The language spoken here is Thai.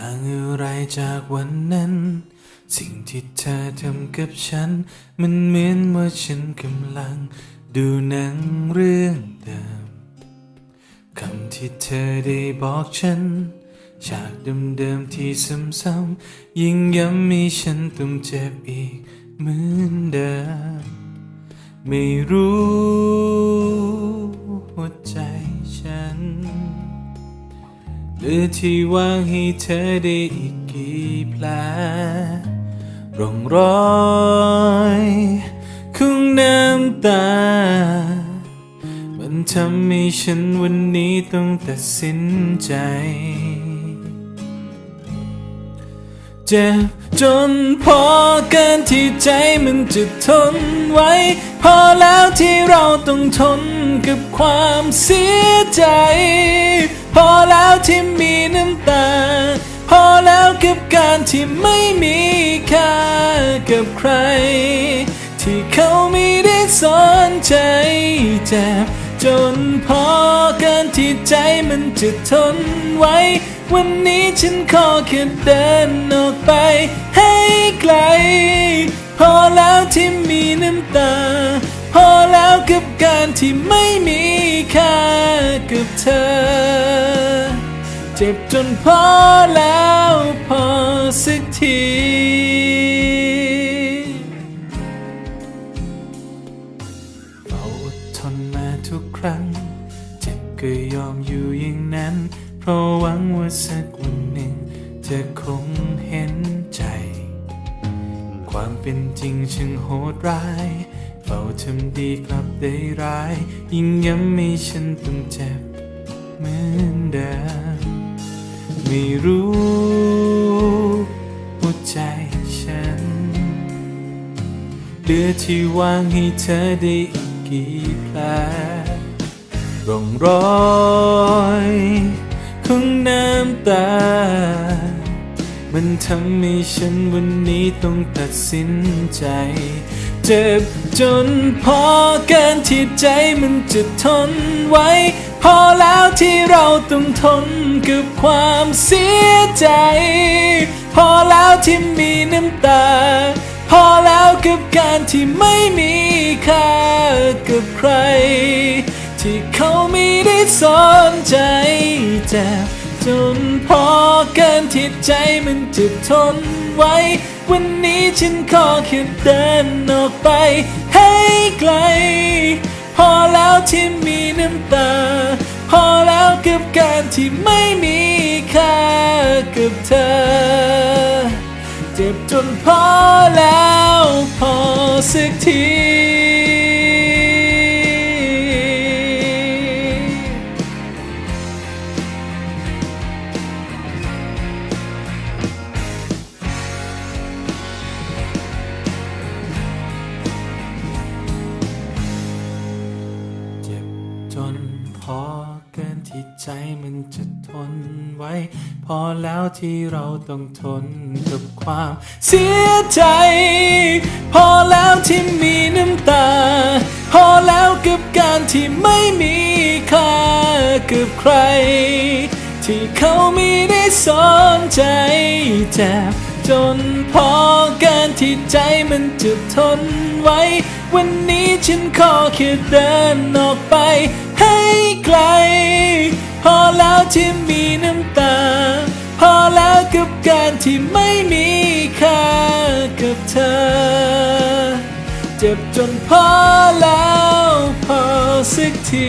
ต่างอะไรจากวันนั้น สิ่งที่เธอทำกับฉัน มันเหมือนว่าฉันกำลัง ดูหนังเรื่องเดิมคำที่เธอได้บอกฉัน ฉากเดิมๆที่ซ้ำๆยิ่งย้ำมีฉันต้องเจ็บอีกเหมือนเดิม ไม่รู้ อที่วางให้เธอได้อีกกี่แผลร่องรอยของน้ำตา มันทำให้ฉันวันนี้ต้องตัดสินใจ เจ็บจนพอเกินที่ใจมันจะทนไว้ พอแล้วที่เราต้องทนกับความเสียใจ พอแล้วที่มีน้ำตา พอแล้วกับการที่ไม่มีค่ากับใคร ที่เขาไม่ได้สนใจเจ็บจนพอเกินที่ใจมันจะทนไว้ วันนี้ฉันขอแค่เดินออกไปให้ไกล พอแล้วที่มีน้ำตา การที่ไม่มีค่ากับเธอ เจ็บจนพอแล้วพอสักทีเราอดทนมาทุกครั้ง เจ็บก็ยอมอยู่อย่างนั้น เพราะหวังว่าสักวันหนึ่งจะคงเห็นใจ ความเป็นจริงช่างโหดร้าย เฝ้าทำดีกลับได้ร้าย ยิ่งย้ำให้ฉันต้องเจ็บเหมือนเดิมไม่รู้หัวใจฉันเหลือที่วางให้เธอได้อีกกี่แผลร่องรอยของน้ำตา มันทำให้ฉันวันนี้ต้องตัดสินใจ เจ็บ จนพอเกินที่ใจมันจะทนไว้ พอแล้วที่เราต้องทนกับความเสียใจ พอแล้วที่มีน้ำตา พอแล้วกับการที่ไม่มีค่ากับใคร ที่เขาไม่ได้สนใจเจ็บจนพอเกินที่ใจมันจะทนไว้วันนี้ ฉันขอแค่เดินออกไปให้ไกล พอแล้วที่มีน้ำตา พอแล้วกับการที่ไม่มีค่ากับเธอ เจ็บจนพอแล้วพอสักที นพอเกินที่ใจมันจะทนไว้ พอแล้วที่เราต้องทนกับความเสียใจ พอแล้วที่มีน้ำตา พอแล้วกับการที่ไม่มีค่ากับใคร ที่เขาไม่ได้สนใจเจ็บจนพอเกินที่ใจมันจะทนไว้ วันนี้ฉันขอแค่เดินออกไป ให้ไกล พอแล้วที่มีน้ำตา พอแล้วกับการที่ไม่มีค่ากับเธอ เจ็บจนพอแล้วพอสักที